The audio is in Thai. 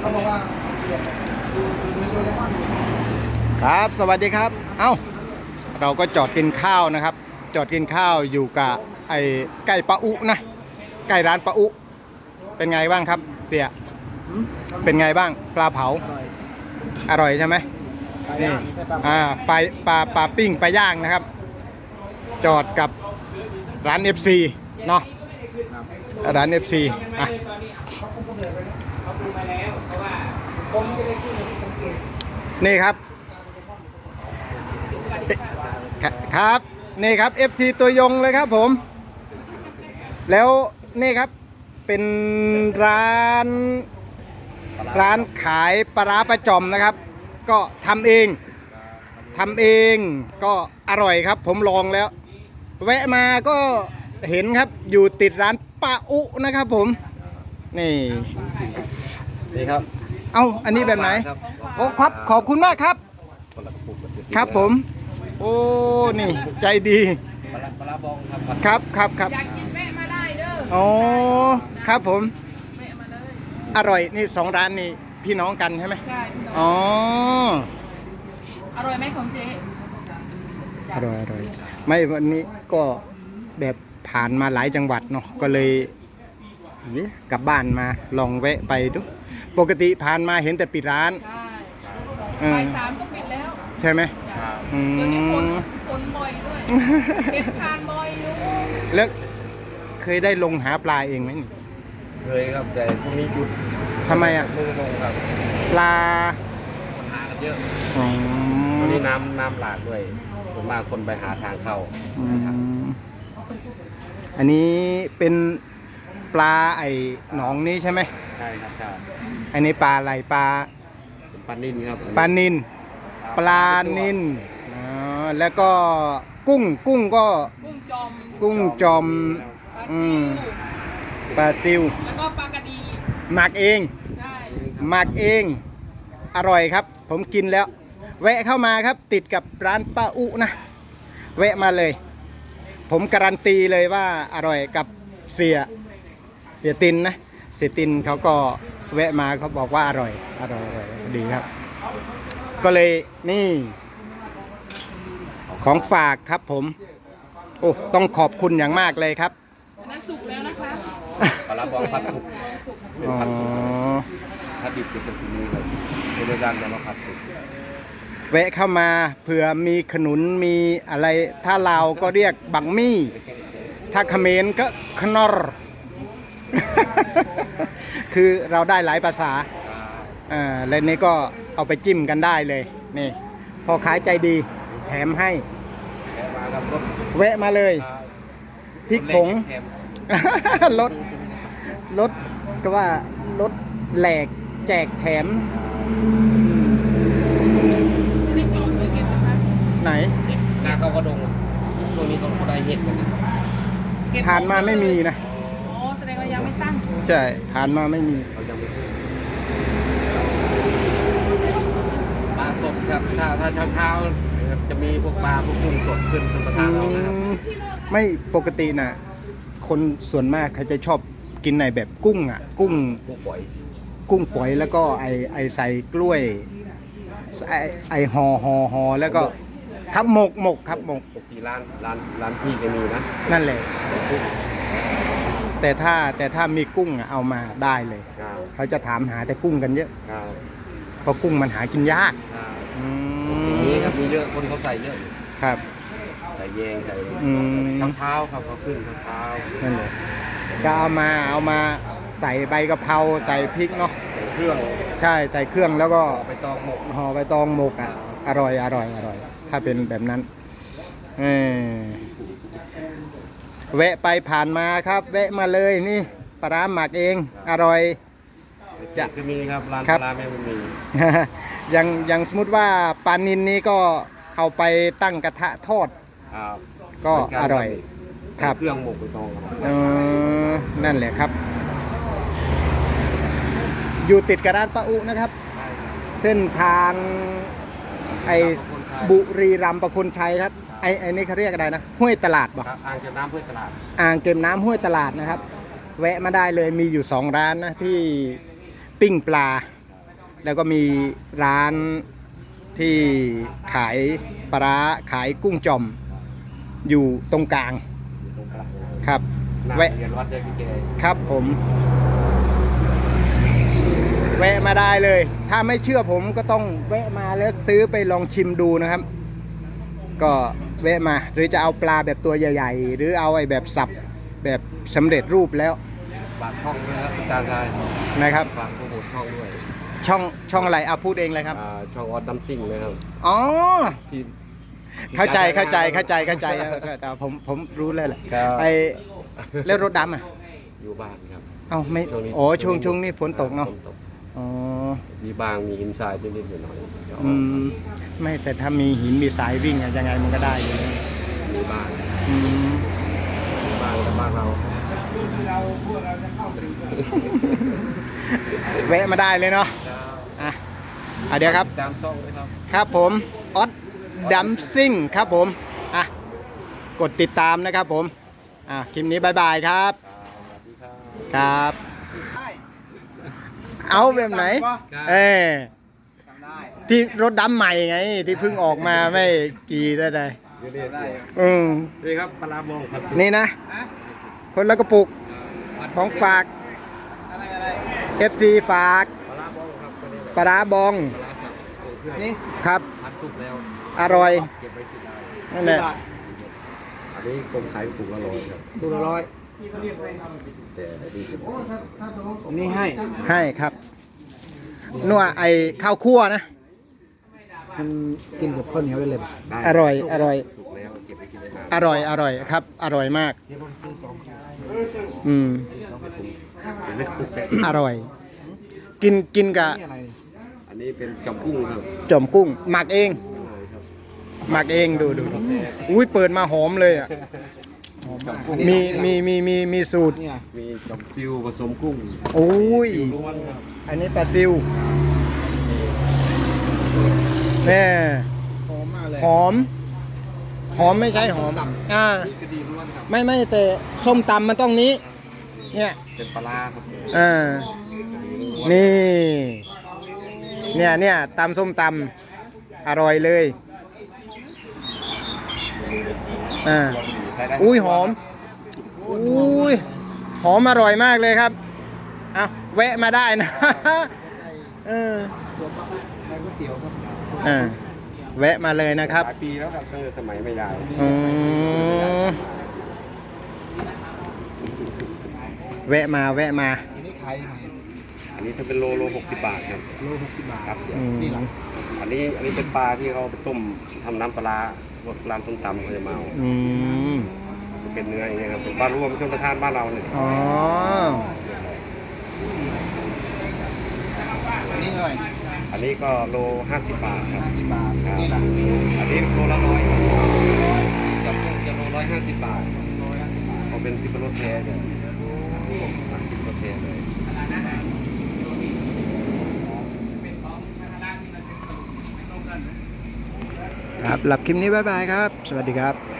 เขาบอกว่าครับ สวัสดีครับ เอ้า เราก็จอดกินข้าวนะครับ จอดกินข้าวอยู่กับไอ้ไก่ปะอุนะ ไก่ร้านปะอุ เป็นไงบ้างครับ เสีย เป็นไงบ้าง ปลาเผา อร่อยใช่ไหมนี่ปลาอ่าปลาปลาปลาปิ้งปลาย่างนะครับ จอดกับร้าน FC เนาะ ร้าน FC อะ ผมจะได้ขึ้ นในสังเกตนี่ครับ ครับ นี่ครับ FC ตัวยงเลยครับผม แล้วนี่ครับเป็นร้านร้านขายปลาร้าประจอมนะครับ ก็ทำเองทำเองก็อร่อยครับ ผมลองแล้ว แวะมาก็เห็นครับอยู่ติดร้านป้าอุนะครับผม นี่นี่ครับ เอาอันนี้แบบไหน ครับโอ้ครับขอบคุณมากครับ คนละกระปุกกันครับผม โอ้นี่ใจดีปลาร้าปลาร้าบองครับครับครับครับอยากกินแม่มาได้เด้อโอ้ครับผม แม่มาเลยอร่อยนี่สองร้านนี่พี่น้องกันใช่ไหมใช่พี่น้องอ๋ออร่อยไหมของเจ๊อร่อยอร่อยไม่วันนี้ก็แบบผ่านมาหลายจังหวัดเนาะก็เลยนี่ กลับบ้านมาลองแวะไปดู ปกติผ่านมาเห็นแต่ปิดร้าน ใช่เออ บ่ายสามก็ปิดแล้วใช่ไหมจ้ะอืเดี๋ยวนี้ฝนม ฝนบ่อยด้วยเก็บทานบ่อยอยู่แล้วเคยได้ลงหาปลาเองไหมนี่เคยครับแต่พรุ่งนี้หยุดทำไมอะมือลงครับปลาคนหากันเยอะอ๋อวันนี้น้ำน้ำหลากด้วยส่วนมากคนไปหาทางเข้า อืมอันนี้เป็น ปลาไอ้หนองนี้ใช่ไหมใช่ครับใช่อันนี้ปลาอะไรปลาเป็นปลานิ่นครับปลานินปลานินอ๋อแล้วก็กุ้งกุ้งก็กุ้งจอมกุ้งจอมปลาอืซิมวปลาซิวแล้วก็ปลากระดีหมักเองใช่หมักเองอร่อยครับ ผมกินแล้ว แวะเข้ามาครับติดกับร้านป้าอุนะแวะมาเลย ผมการันตีเลยว่าอร่อยกับเสีย เสียตินนะเสียตินเขาก็แวะมาเขาบอกว่าอร่อย อร่อยอร่อยดีครับ ก็เลยนี่ ของฝากครับผม โอ้ต้องขอบคุณอย่างมากเลยครับอันนั้นสุกแล้วนะคะปลาร้าบองผัดสุกเป็นอ๋อผัดสุกถ้าดิบจะเป็นตัวนี้เลยเป็นด้านจะมาผัดสุกแวะเข้ามาเผื่อมีขนุนมีอะไร ถ้าลาวก็เรียกบังมี่ ถ้าเขมรก็ขนอร คือเราได้หลายภาษาอ่าและนี่ก็เอาไปจิ้มกันได้เลย นี่พอขายใจดี แถมให้แถมมาครับรถแวะมาเลยพริกผง แถม รถรถก็ว่ารถแหลกแจกแถมไม่ได้จอดเลยเก็บนะคะไหน หน้าเขาก็ดงช่วงนี้เขาได้เห็ดกันนะ เก็บผ่านมาไม่มีนะ ใช่ผ่านมาไม่มีเขายังไม่ขึ้นปลาสดครับถ้าถ้าเช้าเช้าๆจะมีพวกปลาพวกกุ้งสดขึ้นขึ้นประทานเรานะครับไม่ปกตินะคนส่วนมากเขาจะชอบกินในแบบกุ้งอะ กุ้ง พวกฝอยกุ้งฝอยแล้วก็ไอไอใส่กล้วย ไอไอห่อห่อห่อแล้วก็ครับหมกหมกครับหมกปกติร้านร้านร้านพี่ก็มีนะนั่นแหละ แต่ถ้าแต่ถ้ามีกุ้งอะเอามาได้เลยครับเขาจะถามหาแต่กุ้งกันเยอะครับเพราะกุ้งมันหากินยากครับอืมีมครับมีเยอะคนเขาใส่เยอะครับ ใส่แยงใส่อืมเช้าเช้าๆครับเขาขึ้นเช้าเช้านั่นแหละก็เอามาเอามาใส่ใบกะเพราใส่พริกเนาะใส่เครื่องใช่ใส่เครื่องแล้วก็เอาไปตอกหมกห่อใบตองหมกอะอร่อยอร่อยอร่อย ถ้าเป็นแบบนั้นเออ แวะไปผ่านมาครับ แวะมาเลยนี่ปลาร้าหมักเองอร่อย จะ จะมีครับร้านครับปลาแม่บุญมีอย่างอย่างสมมติว่าปลานินนี้ก็เอาไปตั้งกระทะทอดครับก็อร่อยคใส่รับเครื่องหมกไปตองครับเออนั่นแหละครับ อยู่ติดกับร้านป้าอุนะครับ เส้นทางไอ บุรีรัมย์ประคุณชัยครับไอไอนี่เขาเรียกอะไรนะห้วยตลาดบ่ครับอ่างเก็บน้ำพืชตลาด อ่างเก็บน้ำห้วยตลาดนะครับ แวะมาได้เลยมีอยู่สองร้านนะที่ปิ้งปลา แล้วก็มีร้านที่ขายปลาร้าขายกุ้งจอม อยู่ตรงกลางอยู่ตรงกลางครับ หน้าแวะเรียนวัดเดซิเกครับผม แวะมาได้เลย ถ้าไม่เชื่อผมก็ต้องแวะมาแล้วซื้อไปลองชิมดูนะครับ ก็แวะมา หรือจะเอาปลาแบบตัวใหญ่ ๆ หรือเอาไอ้แบบสับแบบสำเร็จรูปแล้วฝากช่องด้วยครับอาจารย์ชายนะครับฝากโปรโมทช่องด้วย ช่องช่องอะไรเอาพูดเองเลยครับอ่าช่องออดดัมซิ่งนะครับอ๋อที่เข้าใจเข้าใจเข้าใจเข้าใจเออแต่ผมผมรู้เลยแหละครับไอ้แล้วรถดำอะอยู่บ้านครับ เอ้าไม่ช่วงนี้โอ้ช่วงช่วงนี้ฝนตกเนาะฝตก อ๋อมีบางมีอินไซด์นิดๆหน่อยๆเดี๋ยวอืมไม่แต่ถ้ามีหินมีสายวิ่งอะยังไงมันก็ได้อยู่นะมีบ้างอืมมีบ้างแต่บ้านเราแวะมาได้เลยเนาะอะอะเดี๋ยวครับ ตามช่องด้วยครับ ครับผมออสดัมซิ่งครับผม อะ กดติดตามนะครับผม อะ คลิปนี้บายบายครับสวัสดีครับครับ เอาแบบไหน เออจำได้ที่รถดำใหม่ไง ที่เพิ่งออกมาไม่กี่ได้ไดเดี๋ยวเรียกได้อืมนี่ครับปลาร้าบองครับนี่นะฮะคนละกระปุกของฝากอะไรอะไร FC ฝากปลาร้าบองครับตัวนี้แหละปลาร้าบองปลาร้าสับตัวเพื่อนนี่ครับพัดสุกแล้ว อร่อย เก็บไว้กินได้นั่นแหละอันนี้กรมขายปลูกละร้อยครับตัวละร้อยแต่อั นนี้เป็นนี่ให้ให้ครับนัวไอข้าวคั่วนะมันกินกับข้าวเหนียวได้เลยได้อร่อย อร่อยสุกแล้วเก็บไว้กินได้นานอร่อย อร่อยครับ อร่อยมากเดี๋ยวผมซื้อสองถุงอืมสองกระปุกเป็นเล็กปุกเล็กอร่อย กินกินกับนี่อะไรนี่อันนี้เป็นจำกุ้งครับจอมกุ้ง หมักเองใช่ครับหมักเองดูดูดูอุ้ยเปิดมาหอมเลยอะ หอมมากมีมีมีมีมีสูตร เนี่ยมีจำซิวผสมกุ้งโอ้ยล้วนครับอันนี้ปลาซิวแน่หอมมากเลยหอม หอมไม่ใช่หอมอ่านี่กระดีล้วนครับไม่ไม่แต่ส้มตำมันต้องนี้ เนี่ยเป็นปลาร้าครับอ่ากระดีล้วนนี่ เนี่ยเนี่ยตำส้มตำอร่อยเลยอ่า ใส่ได้อุ้ยหอม อุ้ยหอมอร่อยมากเลยครับเอาแวะมาได้นะเออตัวปั๊บในก๋วยเตี๋ยวครับอ่าแวะมาเลยนะครับหลายปีแล้วครับตั้งแต่สมัยไม่ใหญ่อืมแวะมาแวะมา อันนี้ขายยังไงอันนี้ถ้าเป็นโลโลหกสิบบาทครับโลหกสิบบาทครับอืมนี่หลังอันนี้อันนี้เป็นปลาที่เขาไปต้มทำน้ำปลาร้า พวกร้านต้มตำเขาจะมาเอาอืมจะเป็นเนื้ออย่างเงี้ยครับเป็นปลารวมชนประทานบ้านเราเนี่ยอ๋ออันนี้เท่าไหร่อันนี้ก็โลห้าสิบบาทครับห้าสิบบาทครับนี่หลังอันนี้โลละร้อยจับพวกจะโลร้อยห้าสิบบาทร้อยห้าสิบบาทเขาเป็นซิปเปอร์โรถแท้เนี่ยซิปเปอร์โรถแท้เลย ครับหลับคลิปนี้บ๊ายบายครับ สวัสดีครับ